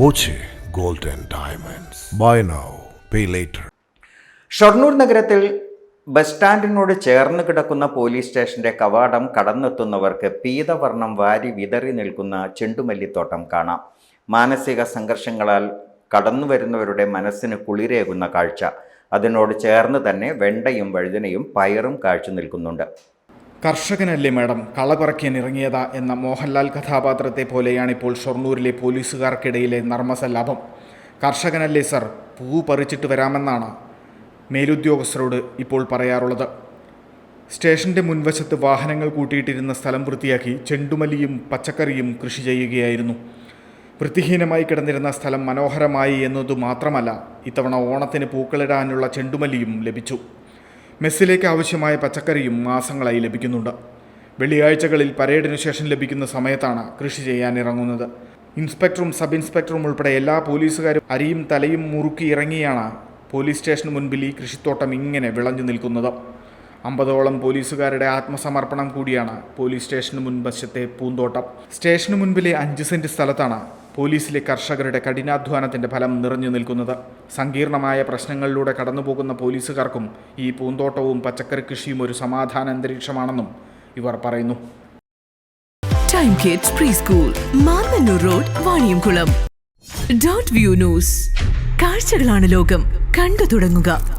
Boche golden diamonds. Buy now pay later. Shoranur നഗരത്തിൽ bus സ്റ്റാൻഡിനോട് ചേർന്ന് കിടക്കുന്ന പോലീസ് സ്റ്റേഷന്റെ കവാടം കടന്നെത്തുന്നവർക്ക് പീതവർണം വാരി വിതറി നിൽക്കുന്ന ചെണ്ടുമല്ലിത്തോട്ടം കാണാം. മാനസിക സംഘർഷങ്ങളാൽ കടന്നു വരുന്നവരുടെ മനസ്സിന് കുളിരേകുന്ന കാഴ്ച. അതിനോട് ചേർന്ന് തന്നെ വെണ്ടയും വഴുതനയും പയറും കാഴ്ച നിൽക്കുന്നുണ്ട്. കർഷകനല്ലേ മാഡം? കളപറയ്ക്കാൻ ഇറങ്ങിയതാ എന്ന മോഹൻലാൽ കഥാപാത്രത്തെ പോലെയാണ് ഇപ്പോൾ ഷൊർണൂരിലെ പോലീസുകാർക്കിടയിലെ നർമ്മസല്ലാപം കർഷകനല്ലേ സർ? പൂ പറിച്ചിട്ട് വരാമെന്നാണ് മേലുദ്യോഗസ്ഥരോട് ഇപ്പോൾ പറയാറുള്ളത്. സ്റ്റേഷന്റെ മുൻവശത്ത് വാഹനങ്ങൾ കൂട്ടിയിട്ടിരുന്ന സ്ഥലം വൃത്തിയാക്കി ചെണ്ടുമല്ലിയും പച്ചക്കറിയും കൃഷി ചെയ്യുകയായിരുന്നു. വൃത്തിഹീനമായി കിടന്നിരുന്ന സ്ഥലം മനോഹരമായി എന്നതു മാത്രമല്ല ഇത്തവണ ഓണത്തിന് പൂക്കളിടാനുള്ള ചെണ്ടുമല്ലിയും ലഭിച്ചു. മെസ്സിലേക്ക് ആവശ്യമായ പച്ചക്കറിയും മാസങ്ങളായി ലഭിക്കുന്നുണ്ട്. വെള്ളിയാഴ്ചകളിൽ പരേഡിനു ശേഷം ലഭിക്കുന്ന സമയത്താണ് കൃഷി ചെയ്യാൻ ഇറങ്ങുന്നത്. ഇൻസ്പെക്ടറും സബ് ഇൻസ്പെക്ടറും ഉൾപ്പെടെ എല്ലാ പോലീസുകാരും അരിയും തലയും മുറുക്കി ഇറങ്ങിയാണ് പോലീസ് സ്റ്റേഷന് മുൻപിൽ ഈ കൃഷിത്തോട്ടം ഇങ്ങനെ വിളഞ്ഞു നിൽക്കുന്നത്. അമ്പതോളം പോലീസുകാരുടെ ആത്മസമർപ്പണം കൂടിയാണ് പോലീസ് സ്റ്റേഷന് മുൻവശത്തെ പൂന്തോട്ടം. സ്റ്റേഷന് മുൻപിലെ അഞ്ച് സെന്റ് സ്ഥലത്താണ് പോലീസിലെ കർഷകരുടെ കഠിനാധ്വാനത്തിന്റെ ഫലം നിറഞ്ഞു നിൽക്കുന്നത്. സങ്കീർണമായ പ്രശ്നങ്ങളിലൂടെ കടന്നുപോകുന്ന പോലീസുകാർക്കും ഈ പൂന്തോട്ടവും പച്ചക്കറി കൃഷിയും ഒരു സമാധാന അന്തരീക്ഷമാണെന്നും ഇവർ പറയുന്നു. Time kids preschool road view news കാഴ്ചകളാണ് ലോകം. കണ്ടു തുടങ്ങുക.